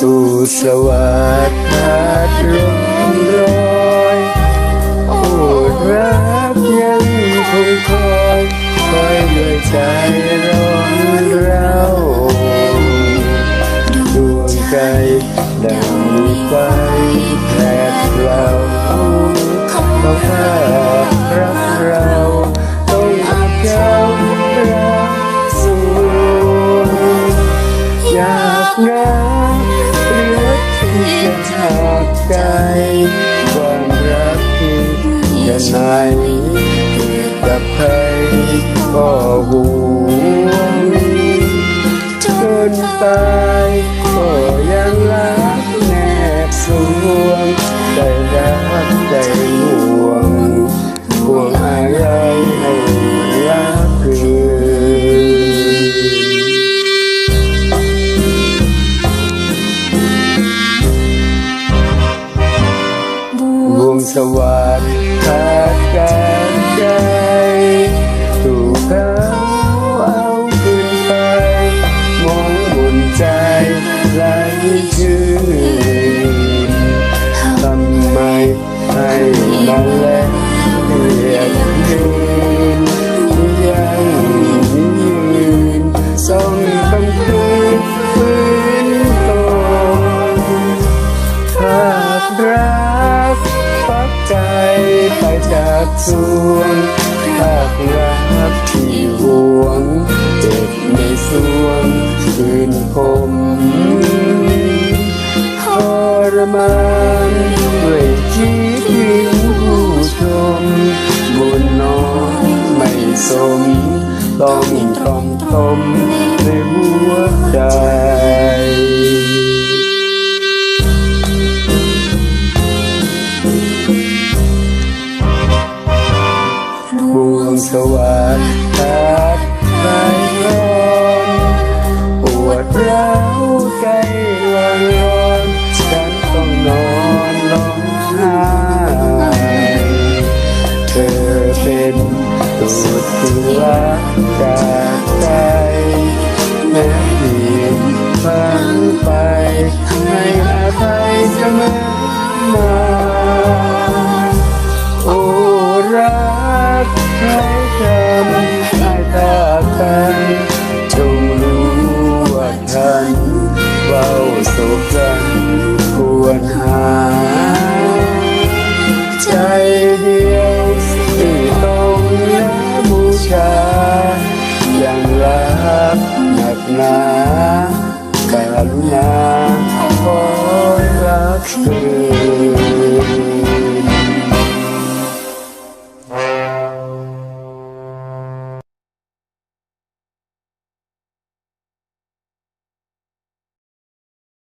สวัสดิ์พัดลมลอยโอ้รักยังคงคอยคอยด้วยใจร้อนเร้าดวงใจดังไฟแผดเรา ที่จะจากใจความรักที่จะไหนกับใครก็หว สวัสดิ์ขาดกา กสวงหากรักที่หวง เจ็บในสวงคืนคมทรมานด้วยคิดถึงผู้ชม บุญน้อยไม่สม ต้องทอมทมใน สวัสดิ์พัดไปร้อนปวดร้าวใจวันร้อนฉันต้องนอนร้องไห้เธอเป็นสุดที่รักจากใจแม้เพียงฟังไป กันควรหา ใจเดียวที่ต้องและบูชา อย่างรักหนักหนาการุณาขอรักเธอ